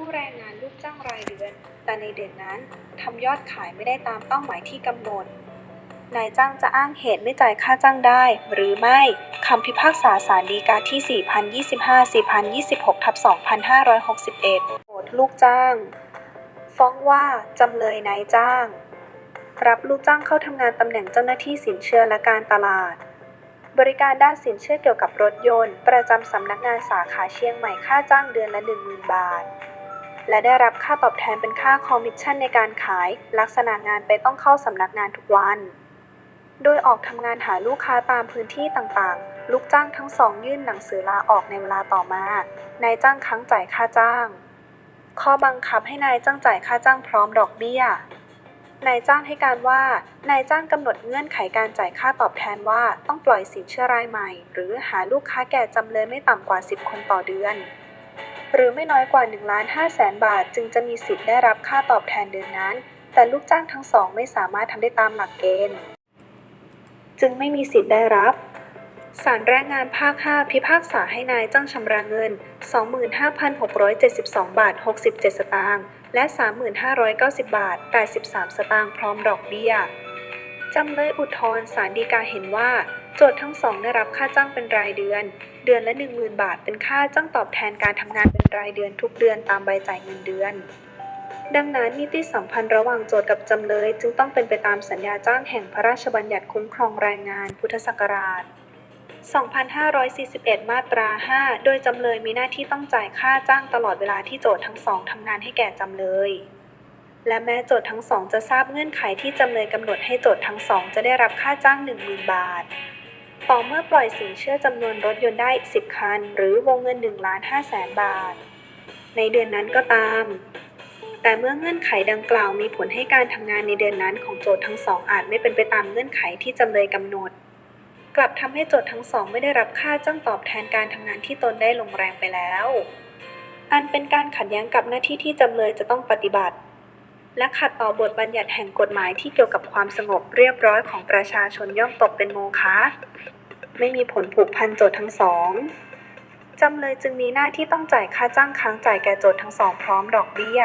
ผู้แรงงานลูกจ้างรายเดือน แต่ในเดือนนั้นทำยอดขายไม่ได้ตามเป้าหมายที่กำหนด นายจ้างจะอ้างเหตุไม่จ่ายค่าจ้างได้ หรือไม่คำพิพากษาศาลฎีกาที่ 4025 4026ทับ2561โจทย์ลูกจ้าง ฟ้องว่าจำเลยนายจ้าง รับลูกจ้างเข้าทำงานตำแหน่งเจ้าหน้าที่สินเชื่อและการตลาดบริการด้านสินเชื่อเกี่ยวกับรถยนต์ ประจำสำนักงานสาขาเชียงใหม่ค่าจ้างเดือนละ 10,000 บาท และได้รับค่าตอบแทนเป็นค่าคอมมิชชั่นในการขาย ลักษณะงานไปต้องเข้าสำนักงานทุกวัน โดยออกทำงานหาลูกค้าตามพื้นที่ต่างๆ ลูกจ้างทั้งสองยื่นหนังสือลาออกในเวลาต่อมา นายจ้างค้างจ่ายค่าจ้าง ข้อบังคับให้นายจ้างจ่ายค่าจ้างพร้อมดอกเบี้ย นายจ้างให้การว่านายจ้างกำหนดเงื่อนไขการจ่ายค่าตอบแทนว่าต้องปล่อยสินเชื่อรายใหม่ หรือหาลูกค้าแก่จำเลยไม่ต่ำกว่า 10 คนต่อเดือน หรือไม่น้อยกว่า1ล้าน5แสนบาท จึงจะมีสิทธิ์ได้รับค่าตอบแทนเดือนนั้น แต่ลูกจ้างทั้งสองไม่สามารถทำได้ตามหลักเกณฑ์ จึงไม่มีสิทธิ์ได้รับศาลแรงงานภาค 5 พิพากษาให้นายจ้างชำระเงิน 25,672 บาท 67 สตางค์ และ 3,590 บาท 83 สตางค์พร้อมดอกเบี้ย จำเลยอุทธรณ์ศาลฎีกาเห็นว่า จทย์ทั้งสองได้รับค่าจ้างเป็นรายเดือน เดือนละ 10,000 บาท เป็นค่าจ้างตอบแทนการทำงานเป็นรายเดือนทุกเดือนตามใบจ่ายเงินเดือน ดังนั้นนิติสัมพันธ์ระหว่างโจทย์กับจำเลยจึงต้องเป็นไปตามสัญญาจ้างแห่งพระราชบัญญัติคุ้มครองแรงงานพุทธศักราช 2541 มาตรา 5 โดยจำเลยมีหน้าที่ต้องจ่ายค่าจ้างตลอดเวลาที่โจทย์ทั้งสองทำงานให้แก่จำเลยและแม้โจทย์ทั้งสองจะทราบเงื่อนไขที่จำเลยกำหนดให้โจทย์ทั้งสองจะได้รับค่าจ้าง 10,000 บาท ต่อเมื่อปล่อยสินเชื่อจำนวนรถยนต์ได้ 10 คัน หรือวงเงิน1ล้าน5แสนบาท ในเดือนนั้นก็ตาม แต่เมื่อเงื่อนไขดังกล่าวมีผลให้การทำงานในเดือนนั้นของโจทย์ทั้งสองอาจไม่เป็นไปตามเงื่อนไขที่จำเลยกำหนด กลับทำให้โจทย์ทั้งสองไม่ได้รับค่าจ้างตอบแทนการทำงานที่ตนได้ลงแรงไปแล้ว อันเป็นการขัดแย้งกับหน้าที่ที่จำเลยจะต้องปฏิบัติ และขัดต่อบทบัญญัติแห่งกฎหมายที่เกี่ยวกับความสงบเรียบร้อยของประชาชนย่อมตกเป็นโมฆะ ไม่มีผลผูกพันโจทย์ทั้งสองจำเลยจึงมีหน้าที่ต้องจ่ายค่าจ้างค้างจ่ายแก่โจทย์ทั้งสองพร้อมดอกเบี้ย